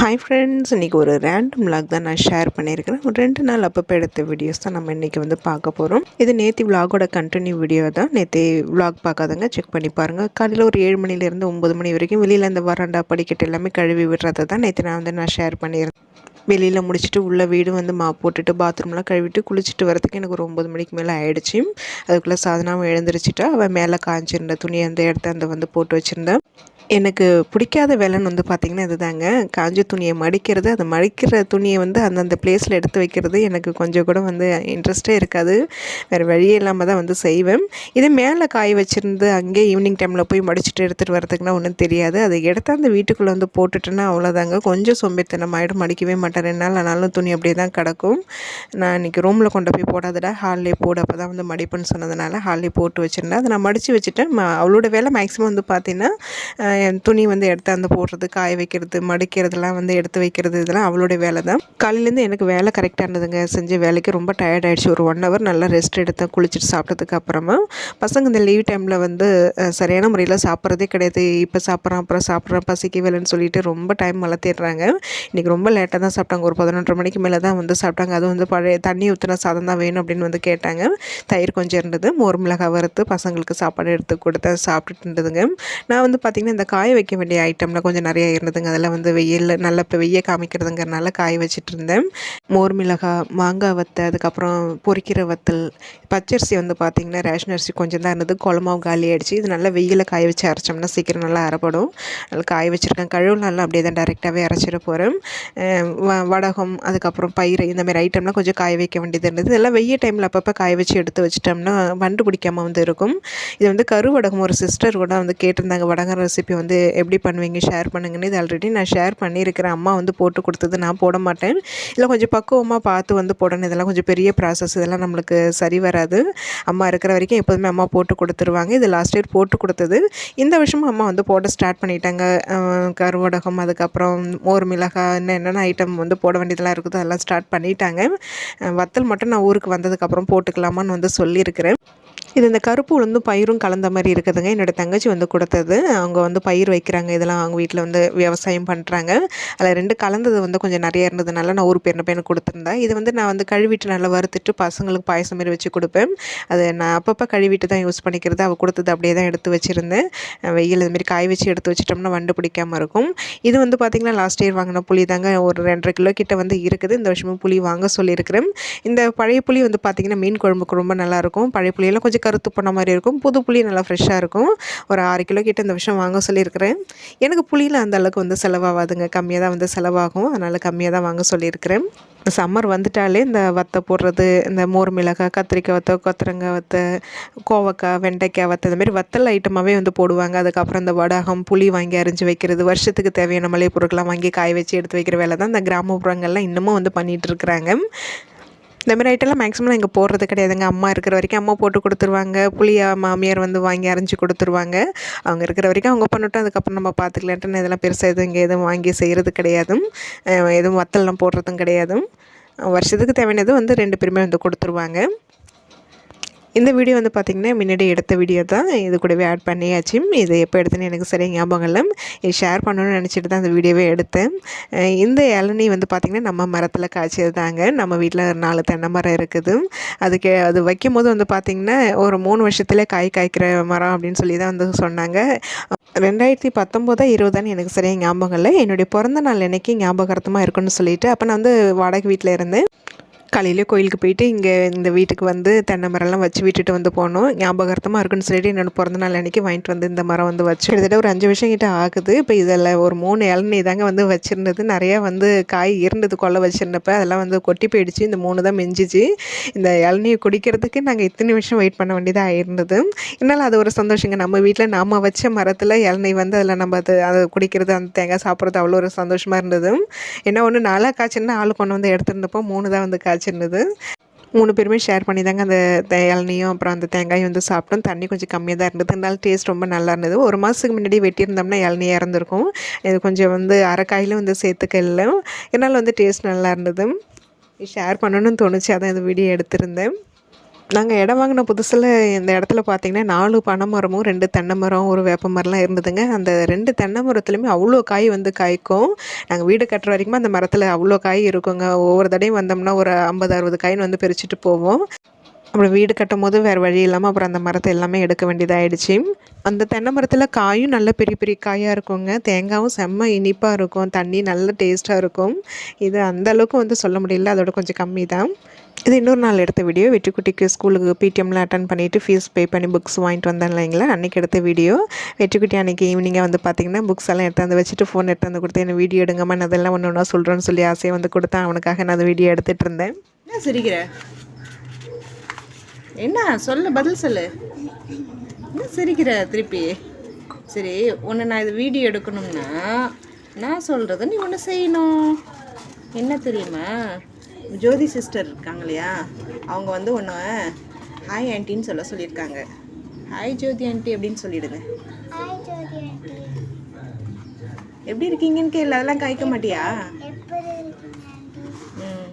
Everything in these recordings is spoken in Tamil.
ஹாய் ஃப்ரெண்ட்ஸ் இன்றைக்கி ஒரு ரேண்டம் vlog தான் நான் ஷேர் பண்ணியிருக்கிறேன். ஒரு ரெண்டு நாள் அப்பப்போ எடுத்த வீடியோஸ் தான் நம்ம இன்றைக்கி வந்து பார்க்க போகிறோம் இது நேற்று விலாகோட கண்டினியூ வீடியோ தான். நேற்று விலாக் பார்க்காதங்க செக் பண்ணி பாருங்கள் காலையில் ஒரு ஏழு மணிலேருந்து ஒம்பது மணி வரைக்கும் வெளியில் இந்த வராண்டா படிக்கட்டு எல்லாமே கழுவி விடுறதை தான் நேற்று நான் வந்து நான் ஷேர் பண்ணியிருந்தேன். வெளியில் முடிச்சுட்டு உள்ள வீடு வந்து மா போட்டுட்டு பாத்ரூம்லாம் கழுவிட்டு குளிச்சுட்டு வரதுக்கு எனக்கு ஒரு ஒம்பது மணிக்கு மேலே ஆயிடுச்சு. அதுக்குள்ளே சாதனாவும் எழுந்திரிச்சிட்டா. அவள் மேலே காய்ச்சிருந்த துணி அந்த இடத்த அந்த வந்து போட்டு வச்சுருந்தேன். எனக்கு பிடிக்காத வேலைன்னு வந்து பார்த்திங்கன்னா இதுதாங்க. காஞ்ச துணியை மடிக்கிறது. அதை மடிக்கிற துணியை வந்து அந்தந்த பிளேஸில் எடுத்து வைக்கிறது எனக்கு கொஞ்சம் கூட வந்து இன்ட்ரெஸ்ட்டே இருக்காது. வேறு வழியே இல்லாமல் தான் வந்து செய்வேன். இதே மேலே காய வச்சுருந்து அங்கேயே ஈவினிங் டைமில் போய் மடிச்சுட்டு எடுத்துகிட்டு வரதுக்குனா ஒன்றும் தெரியாது. அதை எடுத்து அந்த வீட்டுக்குள்ளே வந்து போட்டுட்டேன்னா அவ்வளோதாங்க கொஞ்சம் சோம்பேறித்தனம் ஆகிடும் மடிக்கவே மாட்டேன். ரெண்டு நாள் ஆனாலும் துணி அப்படியே தான் கிடக்கும். நான் இன்றைக்கி ரூமில் கொண்டு போய் போடாதடா. ஹால்லே போடு. அப்போ தான் வந்து மடிப்புன்னு சொன்னதுனால ஹால்லே போட்டு வச்சுருந்தேன். அதை நான் மடித்து வச்சுட்டேன். அவளோட வேலை மேக்ஸிமம் வந்து பார்த்திங்கன்னா துணி வந்து எடுத்து அந்த போடுறது காய வைக்கிறது மடிக்கிறதுலாம் வந்து எடுத்து வைக்கிறது இதெல்லாம் அவளோட வேலை தான் காலையிலேருந்து எனக்கு வேலை கரெக்டாக இருந்ததுங்க. செஞ்ச வேலைக்கு ரொம்ப டயர்ட் ஆகிடுச்சு ஒரு ஒன் ஹவர் நல்லா ரெஸ்ட் எடுத்தேன் குளிச்சுட்டு சாப்பிட்டதுக்கு அப்புறமா பசங்க இந்த லீவ் டைமில் வந்து சரியான முறையில் சாப்பிட்றதே கிடையாது. இப்போ சாப்பிட்றேன் அப்புறம் சாப்பிட்றேன் வேலைன்னு சொல்லிட்டு ரொம்ப டைம் வளர்த்திடுறாங்க இன்றைக்கி ரொம்ப லேட்டாக தான் சாப்பிட்டாங்க. ஒரு பதினொன்றரை மணிக்கு மேலே தான் வந்து சாப்பிட்டாங்க. அதுவும் வந்து பழைய தண்ணி ஊற்றின சாதம் தான் வேணும் அப்படின்னு வந்து கேட்டாங்க. தயிர் கொஞ்சம் இருந்தது. மோர் மிளகாய் வறுத்து பசங்களுக்கு சாப்பாடு எடுத்து கொடுத்தேன் சாப்பிட்டுட்டு இருந்ததுங்க. நான் வந்து பார்த்திங்கன்னா இந்த காய வைக்க வேண்டிய ஐட்டம்லாம் கொஞ்சம் நிறைய இருந்ததுங்க. அதெல்லாம் வந்து வெயிலில் நல்லா இப்போ வெய்ய காமிக்கிறதுங்கிறனால காய வச்சுட்டு இருந்தேன் மோர் மிளகாய் மாங்காய் வத்தை அதுக்கப்புறம் பொறிக்கிற வத்தல் பச்சரிசி வந்து பார்த்திங்கன்னா ரேஷன் அரிசி கொஞ்சம் தான் இருந்தது. குழம்பாவும் காலி ஆகிடுச்சு இது நல்லா வெயிலில் காய வச்சு அரைச்சோம்னா சீக்கிரம் நல்லா அரைப்படும். நல்லா காய வச்சுருக்கேன். கழுவு நல்லா அப்படியே தான் டேரெக்டாகவே அரைச்சிட போகிறேன் வடகம் அதுக்கப்புறம் பயிறு இந்த மாதிரி ஐட்டம்லாம் கொஞ்சம் காய வைக்க வேண்டியது இருந்தது. இதெல்லாம் வெய்ய டைமில் அப்பப்போ காய வச்சு எடுத்து வச்சிட்டோம்னா வண்டு பிடிக்காம வந்து இருக்கும். இது வந்து கருவடகம் ஒரு சிஸ்டர் கூட வந்து கேட்டிருந்தாங்க. வடகம் ரெசிபி வந்து எப்படி பண்ணுவீங்க ஷேர் பண்ணுங்கன்னு இது ஆல்ரெடி நான் ஷேர் பண்ணியிருக்கிறேன் அம்மா வந்து போட்டு கொடுத்தது நான் போட மாட்டேன். இல்லை கொஞ்சம் பக்குவமாக பார்த்து வந்து போடணும். இதெல்லாம் கொஞ்சம் பெரிய ப்ராசஸ் இதெல்லாம் நம்மளுக்கு சரி வராது. அம்மா இருக்கிற வரைக்கும் எப்போதுமே அம்மா போட்டு கொடுத்துருவாங்க. இது லாஸ்ட் இயர் போட்டு கொடுத்தது. இந்த விஷயமும் அம்மா வந்து போட ஸ்டார்ட் பண்ணிட்டாங்க. கருவடகம் அதுக்கப்புறம் மோர் மிளகாய் இன்னும் என்னென்ன ஐட்டம் வந்து போட வேண்டியதெல்லாம் இருக்குதோ அதெல்லாம் ஸ்டார்ட் பண்ணிட்டாங்க. வத்தல் மட்டும் நான் ஊருக்கு வந்ததுக்கப்புறம் போட்டுக்கலாமான்னு வந்து சொல்லியிருக்கிறேன். இது இந்த கருப்பு உளுந்தும் பயிரும் கலந்த மாதிரி இருக்குதுங்க. என்னோட தங்கச்சி வந்து கொடுத்தது. அவங்க வந்து பயிர் வைக்கிறாங்க. இதெல்லாம் அவங்க வீட்டில் வந்து விவசாயம் பண்ணுறாங்க அதில் ரெண்டு கலந்தது வந்து கொஞ்சம் நிறையா இருந்ததுனால நான் ஊர் பேர் பையனுக்கு கொடுத்துருந்தேன். இது வந்து நான் வந்து கழுவிட்டு நல்லா வறுத்துட்டு பசங்களுக்கு பாயசம் மாதிரி வச்சு கொடுப்பேன். அது நான் அப்பப்போ கழுவிட்டு தான் யூஸ் பண்ணிக்கிறது. அவள் கொடுத்தது அப்படியே தான் எடுத்து வச்சுருந்தேன். வெயில் இதுமாரி காய வச்சு எடுத்து வச்சிட்டோம்னா வண்டு பிடிக்காமல் இருக்கும். இது வந்து பார்த்திங்கன்னா லாஸ்ட் இயர் வாங்கின புளி தாங்க. ஒரு ரெண்டரை கிலோ கிட்ட வந்து இருக்குது. இந்த வருஷமும் புளி வாங்க சொல்லியிருக்கிறேன். இந்த பழைய புளி வந்து பார்த்திங்கன்னா மீன் குழம்புக்கு ரொம்ப நல்லாயிருக்கும் பழைய புளியெல்லாம் கொஞ்சம் கருத்து பண்ண மாதிரி இருக்கும். புது புளி நல்லா ஃப்ரெஷ்ஷாக இருக்கும். ஒரு ஆறு கிலோ கிட்ட இந்த வருஷம் வாங்க சொல்லியிருக்கிறேன். எனக்கு புளியில் அந்த அளவுக்கு வந்து செலவாகாதுங்க. கம்மியாக தான் வந்து செலவாகும். அதனால் கம்மியாக தான் வாங்க சொல்லியிருக்கிறேன். சம்மர் வந்துட்டாலே இந்த வத்தை போடுறது இந்த மோர் மிளகாய் கத்திரிக்காய் வத்தை கொத்தரங்காய் வத்தை கோவக்காய் வெண்டைக்காய் வத்தை இந்த மாதிரி வத்தல் ஐட்டமாகவே வந்து போடுவாங்க. அதுக்கப்புறம் இந்த வடகம் புளி வாங்கி அரிஞ்சு வைக்கிறது வருஷத்துக்கு தேவையான மளிகை பொருட்கள்லாம் வாங்கி காய வச்சு எடுத்து வைக்கிற வேலை தான் இந்த கிராமப்புறங்கள்லாம் இன்னமும் வந்து பண்ணிகிட்டு இந்த மாதிரி ஐட்டம்லாம் மேக்ஸிமம் நான் இங்கே போடுறது கிடையாதுங்க. அம்மா இருக்கிற வரைக்கும் அம்மா போட்டு கொடுத்துருவாங்க. புளியா மாமியார் வந்து வாங்கி அரைஞ்சி கொடுத்துருவாங்க. அவங்க இருக்கிற வரைக்கும் அவங்க பண்ணட்டும். அதுக்கப்புறம் நம்ம பார்த்துக்கலான்ட்டு நான் இதெல்லாம் பெருசாக எதுவும் இங்கே எதுவும் வாங்கி செய்கிறது கிடையாதும். எதுவும் வத்தல்லாம் போடுறதும் கிடையாதும். வருஷத்துக்கு தேவையானது வந்து ரெண்டு பேருமே வந்து கொடுத்துருவாங்க. இந்த வீடியோ வந்து பார்த்திங்கன்னா முன்னாடி எடுத்த வீடியோ தான். இது கூடவே ஆட் பண்ணியாச்சு. இது எப்போ எடுத்தேன்னு எனக்கு சரியாக ஞாபகம் இல்லை. இது ஷேர் பண்ணணும்னு நினச்சிட்டு தான் அந்த வீடியோவே எடுத்தேன். இந்த இளநீ வந்து பார்த்திங்கன்னா நம்ம மரத்தில் காய்ச்சது தாங்க. நம்ம வீட்டில் நாலு தென்னை மரம் இருக்குது. அதுக்கு அது வைக்கும் போது வந்து பார்த்திங்கன்னா ஒரு மூணு வருஷத்தில் காய் காய்க்கிற மரம் அப்படின்னு சொல்லி தான் வந்து சொன்னாங்க. ரெண்டாயிரத்தி பத்தொம்போதா இருபதான்னு எனக்கு சரியாக ஞாபகம் இல்லை. என்னுடைய பிறந்த நாள் என்னைக்கு ஞாபகார்த்தமாக இருக்குன்னு சொல்லிட்டு அப்போ நான் வந்து வாடகை வீட்டில் இருந்தேன். காலையிலே கோயிலுக்கு போயிட்டு இங்கே இந்த வீட்டுக்கு வந்து தென்னை மரம்லாம் வச்சு விட்டுட்டு வந்து போனோம். ஞாபகார்த்தமாக இருக்குன்னு சொல்லிட்டு என்னோட பிறந்த நாள் அன்றைக்கி வாங்கிட்டு வந்து இந்த மரம் வந்து வச்சு கிட்டத்தட்ட ஒரு அஞ்சு வருஷம் கிட்ட ஆகுது. இப்போ இதில் ஒரு மூணு இளநீ தாங்க வந்து வச்சுருந்தது. நிறையா வந்து காய் இருந்தது கொள்ள வச்சுருந்தப்ப. அதெல்லாம் வந்து கொட்டி போயிடுச்சு. இந்த மூணு தான் மிஞ்சிச்சு. இந்த இளநியை குடிக்கிறதுக்கு நாங்கள் இத்தனை வருஷம் வெயிட் பண்ண வேண்டியதாக இருந்தது. இருந்தாலும் அது ஒரு சந்தோஷங்க. நம்ம வீட்டில் நாம் வச்ச மரத்தில் இளநீ வந்து அதில் நம்ம அது அதை குடிக்கிறது அந்த தேங்காய் சாப்பிட்றது அவ்வளோ ஒரு சந்தோஷமாக இருந்தது. என்ன ஒன்று நாளாக காய்ச்சின்னா ஆள் கொண்டு வந்து எடுத்துருந்தப்போ மூணு தான் வந்து காய்ச்சி காய்ச்சிருந்தது மூணு பேருமே ஷேர் பண்ணி தாங்க அந்த இளநியும் அப்புறம் அந்த தேங்காயும் வந்து சாப்பிட்டோம். தண்ணி கொஞ்சம் கம்மியாக தான் இருந்தது. இருந்தாலும் டேஸ்ட் ரொம்ப நல்லா இருந்தது. ஒரு மாதத்துக்கு முன்னாடி வெட்டியிருந்தோம்னா இளநியாக இருந்திருக்கும் இது கொஞ்சம் வந்து அரைக்காயிலும் வந்து சேர்த்துக்கல. இருந்தாலும் வந்து டேஸ்ட் நல்லா இருந்தது. ஷேர் பண்ணணும்னு தோணுச்சு. அதான் இந்த வீடியோ எடுத்திருந்தேன். நாங்கள் இடம் வாங்கின புதுசில் இந்த இடத்துல பார்த்தீங்கன்னா நாலு பனை மரமும் ரெண்டு தென்னை மரம் ஒரு வேப்ப மரம்லாம் இருந்ததுங்க. அந்த ரெண்டு தென்னை மரத்துலையுமே அவ்வளோ காய் வந்து காய்க்கும். நாங்கள் வீடு கட்டுற வரைக்கும் அந்த மரத்தில் அவ்வளோ காய் இருக்குங்க. ஒவ்வொரு தடையும் வந்தோம்னா ஒரு ஐம்பது அறுபது காயின்னு வந்து பிரிச்சுட்டு போவோம். அப்புறம் வீடு கட்டும் போது வேறு வழி இல்லாமல் அப்புறம் அந்த மரத்தை எல்லாமே எடுக்க வேண்டியதாகிடுச்சு அந்த தென்னை மரத்தில் காயும் நல்ல பெரிய பெரிய காயாக இருக்குங்க. தேங்காயும் செம்ம இனிப்பாக இருக்கும். தண்ணி நல்ல டேஸ்ட்டாக இருக்கும். இது அந்தளவுக்கு வந்து சொல்ல முடியல. அதோட கொஞ்சம் கம்மி தான் இது இன்னொரு நாள் எடுத்த வீடியோ வெற்றிக்குட்டிக்கு ஸ்கூலுக்கு பிடிஎம்ல அட்டன் பண்ணிவிட்டு ஃபீஸ் பே பண்ணி புக்ஸ் வாங்கிட்டு வந்தேன் இல்லைங்களா? அன்றைக்கி எடுத்த வீடியோ வெற்றிக்குட்டி அன்றைக்கி ஈவினிங்காக வந்து பார்த்திங்கன்னா புக்ஸ் எல்லாம் எடுத்து வந்து வச்சுட்டு ஃபோன் எடுத்து வந்து கொடுத்து என்ன வீடியோ எடுங்கம்மா நான் அதெல்லாம் ஒன்று ஒன்றா சொல்கிறேன்னு சொல்லி ஆசையை வந்து கொடுத்தேன். அவனுக்காக நான் அந்த வீடியோ எடுத்துகிட்டு இருந்தேன். என்ன சிரிக்கிற? என்ன? சொல்லு பதில் சொல்லு. என்ன சிரிக்கிற திருப்பி? சரி உன்னை நான் இது வீடியோ எடுக்கணும்னா நான் சொல்கிறத நீ ஒன்று செய்யணும். என்ன தெரியுமா? ஜோதி சிஸ்டர் இருக்காங்க இல்லையா? அவங்க வந்து ஒன்று ஹாய் ஆன்ட்டின்னு சொல்ல சொல்லியிருக்காங்க. ஹாய் ஜோதி ஆன்ட்டி அப்படின்னு சொல்லிடுங்க. எப்படி இருக்கீங்கன்னு கேள்வி அதெல்லாம் காய்க்க மாட்டியா? ம்.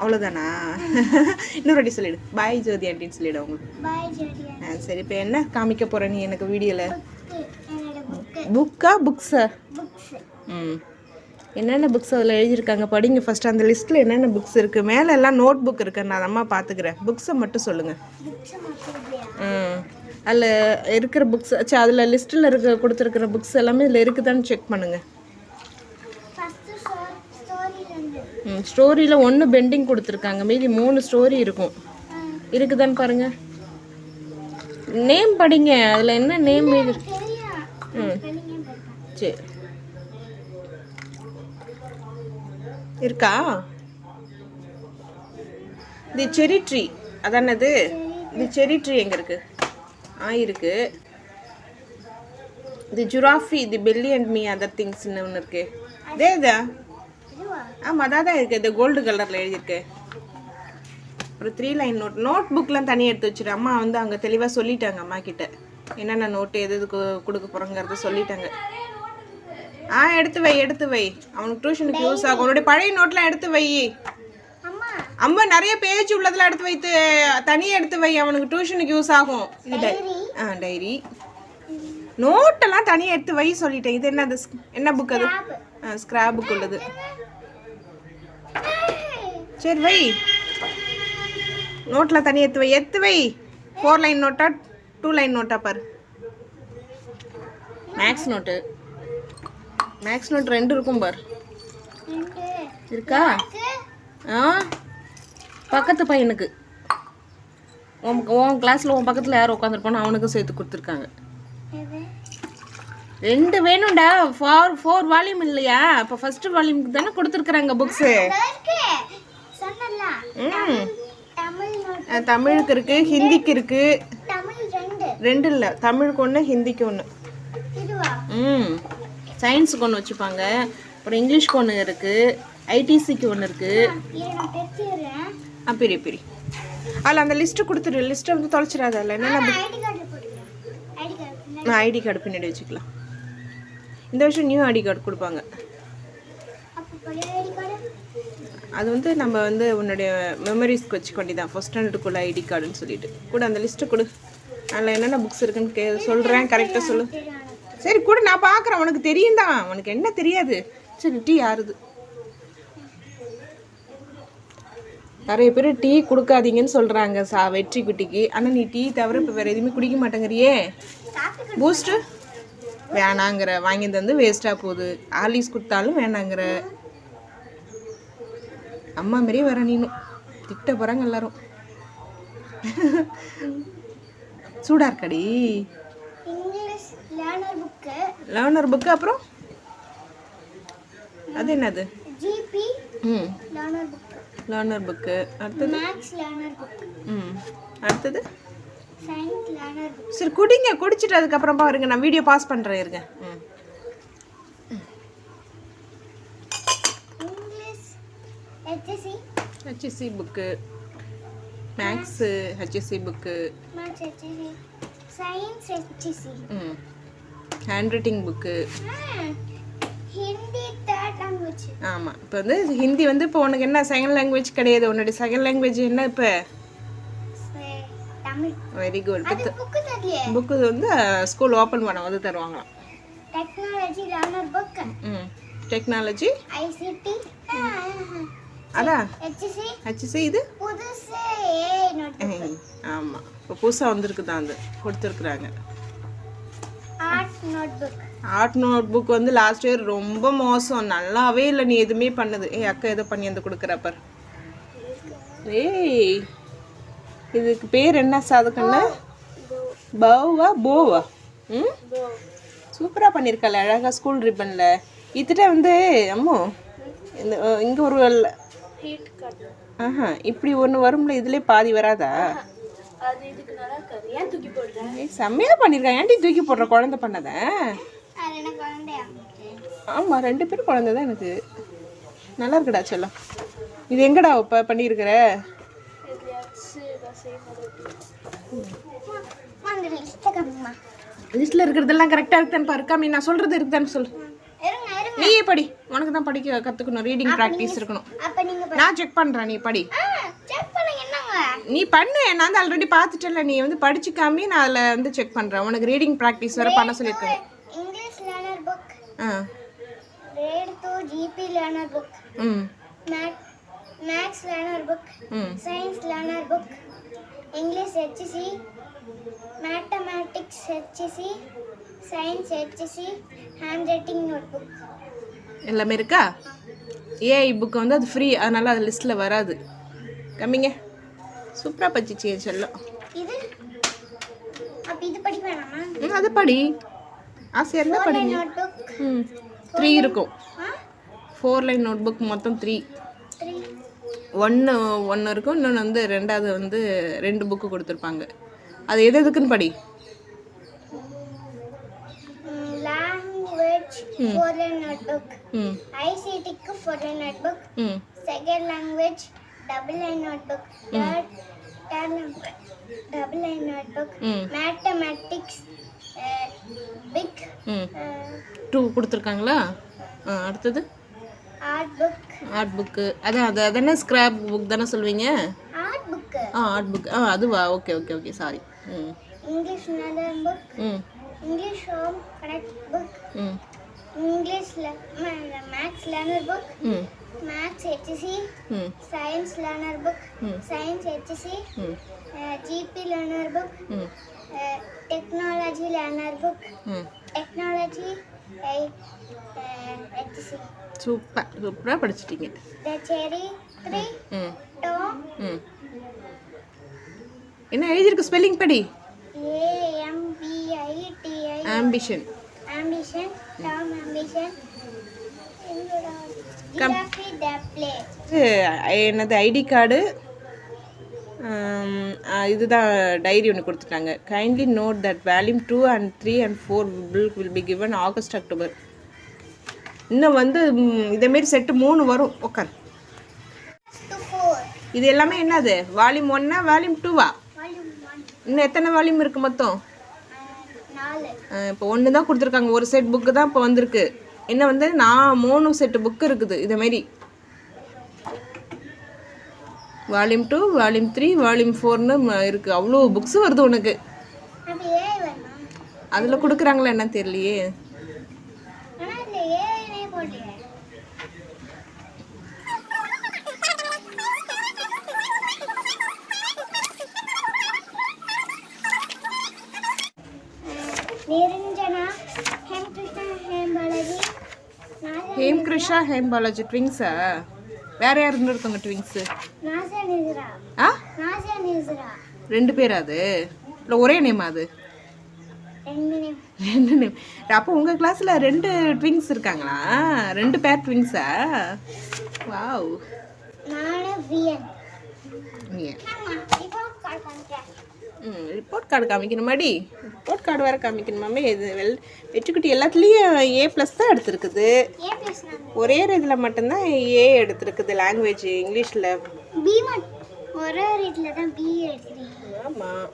அவ்வளோதானா இன்னொரு வாட்டி சொல்லிடு. பாய் ஜோதி ஆண்டின்னு சொல்லிடு அவங்களுக்கு. ஆ சரி இப்போ என்ன காமிக்க போற நீ எனக்கு வீடியோவில் புக்கா புக்ஸா ம். என்னென்ன புக்ஸ் அதில் எழுதியிருக்காங்க படிங்க. ஃபர்ஸ்ட் அந்த லிஸ்ட்டில் என்னென்ன புக்ஸ் இருக்குது மேலே எல்லாம் நோட் புக் இருக்கு. நான் அம்மா பார்த்துக்கிறேன் புக்ஸை மட்டும் சொல்லுங்கள் ம். அதில் இருக்கிற புக்ஸ் சரி அதில் லிஸ்ட்டில் இருக்க கொடுத்துருக்குற புக்ஸ் எல்லாமே இதில் இருக்குதான்னு செக் பண்ணுங்கள் ம் ஸ்டோரியில் ஒன்று பெண்டிங் கொடுத்துருக்காங்க. மீதி மூணு ஸ்டோரி இருக்கும். இருக்குதான்னு பாருங்க. நேம் படிங்க. அதில் என்ன நேம் எழுதி ம். சரி. இருக்கா? இது செரி ட்ரீ. அதானது? இது செரி ட்ரீ எங்கே இருக்கு? ஆ இருக்கு. இது ஜுராஃபி the belly and me other திங்ஸ்னு ஒன்று இருக்கு. இதே இதா? ஆமாம் அதான் தான் இருக்குது இது கோல்டு கலரில் எழுதியிருக்கு. ஒரு த்ரீ லைன் நோட். நோட் புக்லாம் தனியாக எடுத்து வச்சுரு. அம்மா வந்து அங்கே தெளிவாக சொல்லிட்டாங்க அம்மா கிட்ட என்னென்ன நோட்டு எது எதுக்கு கொடுக்க போகிறோங்கிறத சொல்லிட்டாங்க. ஆ எடுத்து வை எடுத்து வை. அவனுக்கு டியூஷனுக்கு யூஸ் ஆகும். உன்னுடைய பழைய நோட்லாம் எடுத்து வை. அம்மா. நிறைய பேஜ் உள்ளதெல்லாம் எடுத்து வைத்து தனியாக எடுத்து வை. அவனுக்கு டியூஷனுக்கு யூஸ் ஆகும். இது. ஆ டைரி நோட்டெல்லாம் தனியாக எடுத்து வை சொல்லிட்டேன். இது என்னது? என்ன புக் அது? ஆ ஸ்கிராப் புக் உள்ளது. சரி வை. நோட்டில் தனி எடுத்து வை. எடுத்து வை. ஃபோர் லைன் நோட்டா டூ லைன் நோட்டா பாரு. மேக்ஸ் நோட்டு மேக்ஸ் நோட் ரெண்டு இருக்கும் பார். இருக்கா? ஆ? பக்கத்து பையனுக்கு. உன் உன் கிளாஸில் உன் பக்கத்தில் யார் உட்காந்துருப்பானோ அவனுக்கும் சேர்த்து கொடுத்துருக்காங்க. ரெண்டு வேணும்டா. ஃபோர் ஃபோர் வால்யூம் இல்லையா? இப்போ ஃபர்ஸ்ட் வால்யூமுக்கு தானே கொடுத்துருக்குறாங்க புக்ஸு ம். தமிழுக்கு இருக்கு ஹிந்திக்கு இருக்கு. ரெண்டு. இல்லை தமிழுக்கு ஒன்று ஹிந்திக்கு ஒன்று ம். சயின்ஸுக்கு ஒன்று வச்சுப்பாங்க. அப்புறம் இங்கிலீஷ்க்கு ஒன்று இருக்குது ஐடிசிக்கு ஒன்று இருக்குது ஆ பெரிய பெரிய அதில் அந்த லிஸ்ட்டு கொடுத்துரு லிஸ்ட்டை வந்து தொலைச்சிடாத அதில் என்னென்ன நான் ஐடி கார்டு பின்னாடி. வச்சுக்கலாம். இந்த வருஷம் நியூ ஐடி கார்டு கொடுப்பாங்க. அது வந்து நம்ம வந்து உன்னுடைய மெமரிஸ்க்கு வச்சுக்க வேண்டியதான் ஃபஸ்ட் ஸ்டாண்டர்டுக்குள்ள ஐடி கார்டுன்னு சொல்லிட்டு. கூட அந்த லிஸ்ட்டு கொடு. அதில் என்னென்ன புக்ஸ் இருக்குன்னு கே சொல்கிறேன் கரெக்டாக சொல்லு. சரி கூட நான் பார்க்குறேன் உனக்கு தெரியும் தான் உனக்கு என்ன தெரியாது? சரி டீ ஆறுது. நிறைய பேர் டீ கொடுக்காதீங்கன்னு சொல்கிறாங்க சா வெற்றி குட்டிக்கு. ஆனால் நீ டீ தவிர இப்போ வேறு எதுவுமே குடிக்க மாட்டேங்கிறியே. பூஸ்ட்டு வேணாங்கிற. வாங்கி தந்து வேஸ்ட்டாக போகுது. ஆர்லிஸ் கொடுத்தாலும் வேணாங்கிற. அம்மா மாரி வர நீனும் திட்ட போகிறாங்க எல்லாரும். சூடாக இருக்காடி. லேர்னர் புக்கு லேர்னர் புக்கு அப்புறம்? அது என்னது? ஜிபி ம். லேர்னர் புக்கு லேர்னர் புக்கு அடுத்தது? மேக்ஸ் லேர்னர் புக்கு ம். அடுத்தது? சயின்ஸ் லேர்னர் புக் சரி குடிங்க. குடிச்சிட்டு அதுக்கப்புறம் பாருங்க நான் வீடியோ பாஸ் பண்ணுறேன் இருங்க. ம். English HSC HSC book maths HSC book maths HSC science HSC ம். ஹேண்ட் ரைட்டிங் புக்கு ஆமாம் இப்போ வந்து ஹிந்தி வந்து இப்போ உனக்கு என்ன செகண்ட் லாங்குவேஜ் கிடையாது. உன்னுடைய செகண்ட் லாங்குவேஜ் என்ன இப்போ? வெரி குட் புக்கு வந்து ஸ்கூல் ஓப்பன் பண்ண வந்து தருவாங்களாம். டெக்னாலஜி ஐசிடி அதான் ஹச்சிசி இது? ஆமாம் இப்போ புதுசாக வந்திருக்கு தான் அது. கொடுத்துருக்குறாங்க. ஆர்ட் நோட் புக் வந்து லாஸ்ட் இயர் ரொம்ப மோசம். நல்லாவே இல்லை நீ எதுவுமே பண்ணது. ஏய் அக்கா ஏதோ பண்ணி வந்து கொடுக்குறப்பர் ஏய் இதுக்கு பேர் என்ன சாதுக்கண்ணு பௌவா போவா. ம்? சூப்பராக பண்ணியிருக்கல அழகாக ஸ்கூல் ரிப்பனில் இதுகிட்ட வந்து அம்மோ இந்த இங்கே ஒரு ஆஹா இப்படி ஒன்று வரும்ல இதுலேயே பாதி வராதா? அது இதுக்கு நல்லா இருக்காது. ஏன் தூக்கி போடுறேன் ஏய் செம்மையாக பண்ணியிருக்காங்க ஏன்டி தூக்கி போடுற குழந்தை பண்ணதை? அது என்ன குழந்தையா ஆமாம் ரெண்டு பேரும் குழந்தை தான் எனக்கு. நல்லா இருக்குடா செல்லம். இது எங்கடா இப்போ பண்ணியிருக்கிற? கம்மா லிஸ்ட்டில் இருக்கிறதெல்லாம் கரெக்டாக இருக்குதான்னு பாரு. காமி நான் சொல்கிறது இருக்குதான்னு சொல்லு. இருங்க இருங்க. நீயே படி. உனக்கு தான் படிக்க கற்றுக்கணும் ரீடிங் ப்ராக்டிஸ் இருக்கணும். அப்ப நீங்க நான் செக் பண்ணுறேன் நீ படி. நீ பண்ணு நான் வந்து ஆல்ரெடி பார்த்துட்டல நீ வந்து படிச்சு காமி நான் அதில் வந்து செக் பண்ணுறேன் உனக்கு ரீடிங் ப்ராக்டிஸ் வேறு பண்ண சொல்லியிருக்கேன் இங்கிலீஷ் லேர்னர் புக் ஆ. Grade two GP learner book ம். மேக்ஸ் லேர்னர் புக் ம். Science learner book English HCC mathematics HCC science HCC hand writing note book எல்லாமே இருக்கா? ஏஐ புக் வந்து அது ஃப்ரீ அதனால அது லிஸ்ட்டில் வராது. கம்மிங்க. சூப்பராக பச்சிச்சு என் செல்லம் அது படி. ஆசையாக இருந்தால் படிங்க? ம் த்ரீ இருக்கும். ஃபோர் லைன் நோட் புக் மொத்தம் த்ரீ ஒன்று ஒன்று இருக்கும் இன்னொன்று வந்து ரெண்டாவது வந்து ரெண்டு புக்கு கொடுத்துருப்பாங்க. அது எது எதுக்குன்னு படி. லைன் நோட் புக் ம். ஐசிடிக்கு ஃபோர் லைன் நோட் புக் ம். Second language book third double line note book ம். மேத்தமேட்டிக்ஸ் பிக் ம் டூ கொடுத்துருக்காங்களா? ஆ அடுத்தது? ஆர்ட் புக் ஆர்ட் புக்கு அதான் அது அதென்ன ஸ்க்ராப் புக் தானே சொல்லுவீங்க ஆர்ட் புக்கு ஆ ஆர்ட் புக் ஆ அதுவா? ஓகே ஓகே ஓகே சாரி ம். இங்கிலீஷ் நலன் புக் ம். இங்கிலீஷ் ஹோம் கனெக்ட் புக் ம். இங்கிலீஷ் மேக்ஸ் லேர்னர் புக் ம். மேக்ஸ் ஹெச்சிசி ம் சயின்ஸ் லேர்னர் புக் ம். சயின்ஸ் ஹெச்சிசி ம் ஜிபி லேர்னர் புக் ம் டெக்னாலஜி லேர்னர் புக் ம் டெக்னாலஜி ஹெச்சிசி சூப்பர் சூப்பராக படிச்சிட்டீங்க த செரி த்ரீ ம் டாம் ம் என்ன எழுதியிருக்கு ஸ்பெல்லிங் படி ஏஎம்பிஐடிஐ ஆம்பிஷன் ambition. டாம் ambition. Come. பிளே என்னது ஐடி கார்டு. இதுதான் டைரி ஒன்று கொடுத்துட்டாங்க. Kindly note that volume two and three and four will will be given August October இன்னும் வந்து இதேமாரி செட்டு மூணு வரும். உட்கார் இது எல்லாமே என்னது? வால்யூம் ஒன்னா வால்யூம் டூவா இன்னும் எத்தனை வால்யூம் இருக்குது மொத்தம்? இப்போ ஒன்று தான் கொடுத்துருக்காங்க. ஒரு செட் புக்கு தான் இப்போ வந்திருக்கு. என்ன வந்து நான் மூணு செட்டு புக்கு இருக்குது இதேமாரி volume two volume three volume ஃபோர்னு இருக்குது அவ்வளோ புக்ஸ் வருது உனக்கு. அதில் கொடுக்குறாங்களா என்ன தெரியலையே ஆனா இதுல ஏனே போடலையே நிரஞ்சனா ஹேம் கிருஷ்ணா ஹேம் பாலாஜி நாசா ஹேம் கிருஷ்ணா ஹேம் பாலாஜி ட்விங்ஸா வேற யார் இருக்காங்க ட்விங்ஸு ஆ? ரெண்டு பேரா அது? இல்லை ஒரே நேமா அது? ரெண்டு நேம். ரெண்டு நேம். அப்போ உங்கள் கிளாஸில் ரெண்டு ட்விங்ஸ் இருக்காங்களா? ரெண்டு பேர் ட்விங்ஸா வாவ். ம் ரிப்போர்ட் கார்டு காமிக்கணுமாடி? ரிப்போர்ட் கார்டு வேறு காமிக்கணுமாமே இது வெல் வெற்றிக்குட்டி எல்லாத்துலேயும் ஏ ப்ளஸ் தான் எடுத்திருக்குது. ஒரே ஒரு இதில் மட்டும்தான் ஏ எடுத்திருக்குது லாங்குவேஜ் இங்கிலீஷில். ஆமாம்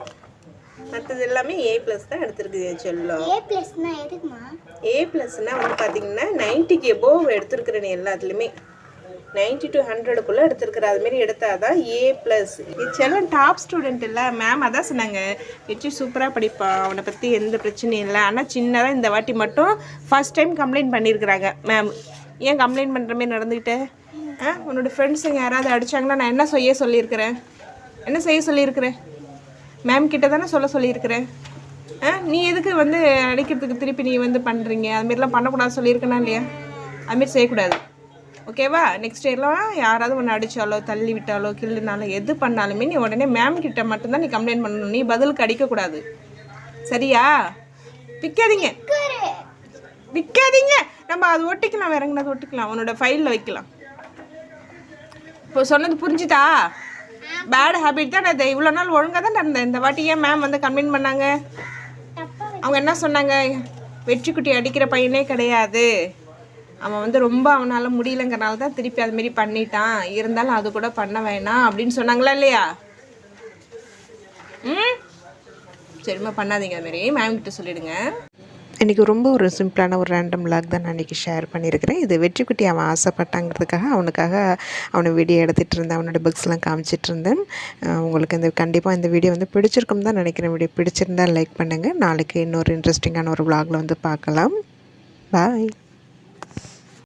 மற்றது எல்லாமே ஏ ப்ளஸ் தான் எடுத்திருக்குது செல்லம் ஏ பிளஸ்னா எதுக்குமா? ஏ ப்ளஸ்னால் வந்து பார்த்தீங்கன்னா நைன்ட்டிக்கு எபோவ் எடுத்திருக்கிறேன் எல்லாத்துலேயுமே. நைன்டி டு ஹண்ட்ரடுக்குள்ளே எடுத்திருக்கிற அதுமாரி எடுத்தால் தான் ஏ ப்ளஸ் இச்செல்லாம் டாப் ஸ்டூடெண்ட் இல்லை. மேம் அதான் சொன்னாங்க. வெற்றி சூப்பராக படிப்பான் அவனை பற்றி எந்த பிரச்சனையும் இல்லை. ஆனால் சின்னதாக இந்த வாட்டி மட்டும் ஃபர்ஸ்ட் டைம் கம்ப்ளைண்ட் பண்ணியிருக்கிறாங்க மேம் ஏன் கம்ப்ளைண்ட் பண்ணுற மாதிரி நடந்துக்கிட்டு ஆ உன்னோட ஃப்ரெண்ட்ஸுங்க யாராவது அடித்தாங்கன்னா நான் என்ன செய்ய சொல்லியிருக்கிறேன்? என்ன செய்ய சொல்லியிருக்கிறேன்? மேம் கிட்ட தானே சொல்ல சொல்லியிருக்கிறேன். ஆ நீ எதுக்கு வந்து அடிக்கிறதுக்கு திருப்பி நீ வந்து பண்ணுறீங்க அதுமாரிலாம் பண்ணக்கூடாது சொல்லியிருக்கனா இல்லையா? அதுமாரி செய்யக்கூடாது. ஓகேவா நெக்ஸ்ட் இயர்லாம் யாராவது ஒன்று அடித்தாலோ தள்ளி விட்டாலோ கிள்ளுனாலோ எது பண்ணாலுமே நீ உடனே மேம் கிட்ட மட்டும்தான் நீ கம்ப்ளைண்ட் பண்ணணும். நீ பதிலுக்கு அடிக்கக்கூடாது சரியா? விற்காதீங்க விற்காதீங்க நம்ம அது ஒட்டிக்கலாம் வேற ஒட்டிக்கலாம். உன்னோட ஃபைலில் வைக்கலாம். இப்போ சொன்னது புரிஞ்சுதா? பேட் ஹேபிட் தான் நான் இவ்வளோ நாள் ஒழுங்காக தான் இருந்தேன். இந்த வாட்டி ஏன் மேம் வந்து கம்ப்ளைண்ட் பண்ணாங்க? அவங்க என்ன சொன்னாங்க? வெற்றிக்குட்டி அடிக்கிற பையனே கிடையாது. அவன் வந்து ரொம்ப அவனால் முடியலங்கிறனால தான் திருப்பி அதுமாரி பண்ணிட்டான். இருந்தாலும் அது கூட பண்ண வேணாம் அப்படின்னு சொன்னாங்களா இல்லையா? ம்? சரிம்மா பண்ணாதீங்க அதுமாரி மேம் கிட்ட சொல்லிடுங்க. இன்றைக்கி ரொம்ப ஒரு சிம்பிளான ஒரு ரேண்டம் லாக் தான் நான் இன்றைக்கி ஷேர் பண்ணியிருக்கிறேன். இது வெற்றிக்குட்டி அவன் ஆசைப்பட்டாங்கிறதுக்காக அவனுக்காக அவனை வீடியோ எடுத்துகிட்டு இருந்தேன். அவனோட புக்ஸ்லாம் காமிச்சிட்டு இருந்தேன். உங்களுக்கு இந்த கண்டிப்பாக இந்த வீடியோ வந்து பிடிச்சிருக்கும் தான் நினைக்கிறேன். வீடியோ பிடிச்சிருந்தா லைக் பண்ணுங்கள் நாளைக்கு இன்னொரு இன்ட்ரெஸ்டிங்கான ஒரு விளாகில் வந்து பார்க்கலாம். பாய்